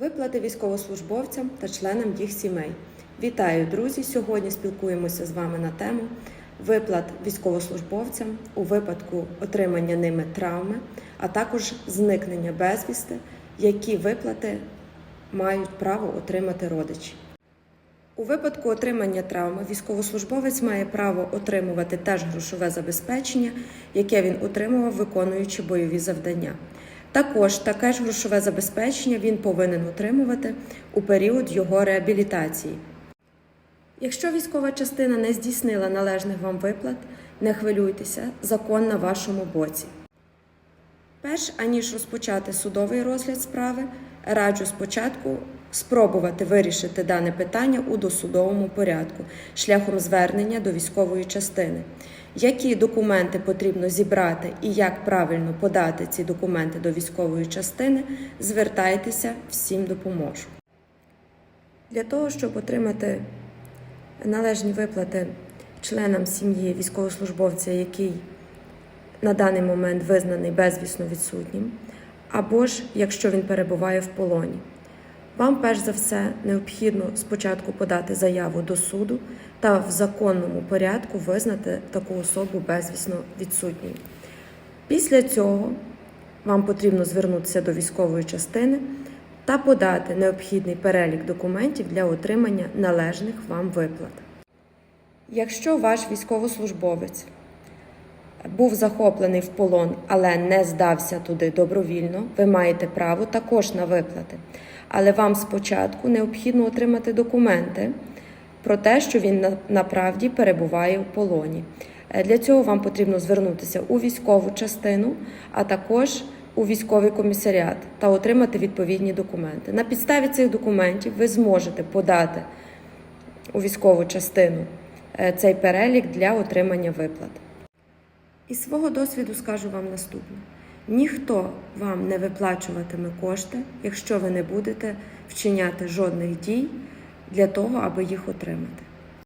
Виплати військовослужбовцям та членам їх сімей. Вітаю, друзі! Сьогодні спілкуємося з вами на тему виплат військовослужбовцям у випадку отримання ними травми, а також зникнення безвісти, які виплати мають право отримати родичі. У випадку отримання травми військовослужбовець має право отримувати теж грошове забезпечення, яке він отримував, виконуючи бойові завдання. Також таке ж грошове забезпечення він повинен отримувати у період його реабілітації. Якщо військова частина не здійснила належних вам виплат, не хвилюйтеся, закон на вашому боці. Перш аніж розпочати судовий розгляд справи, раджу спочатку спробувати вирішити дане питання у досудовому порядку шляхом звернення до військової частини. Які документи потрібно зібрати і як правильно подати ці документи до військової частини, звертайтеся, всім допоможу. Для того, щоб отримати належні виплати членам сім'ї військовослужбовця, який на даний момент визнаний безвісно відсутнім, або ж якщо він перебуває в полоні. Вам перш за все необхідно спочатку подати заяву до суду та в законному порядку визнати таку особу безвісно відсутньою. Після цього вам потрібно звернутися до військової частини та подати необхідний перелік документів для отримання належних вам виплат. Якщо ваш військовослужбовець був захоплений в полон, але не здався туди добровільно, ви маєте право також на виплати. Але вам спочатку необхідно отримати документи про те, що він на- направді перебуває в полоні. Е, Для цього вам потрібно звернутися у військову частину, а також у військовий комісаріат та отримати відповідні документи. На підставі цих документів ви зможете подати у військову частину е, цей перелік для отримання виплат. Із свого досвіду скажу вам наступне: ніхто вам не виплачуватиме кошти, якщо ви не будете вчиняти жодних дій для того, аби їх отримати.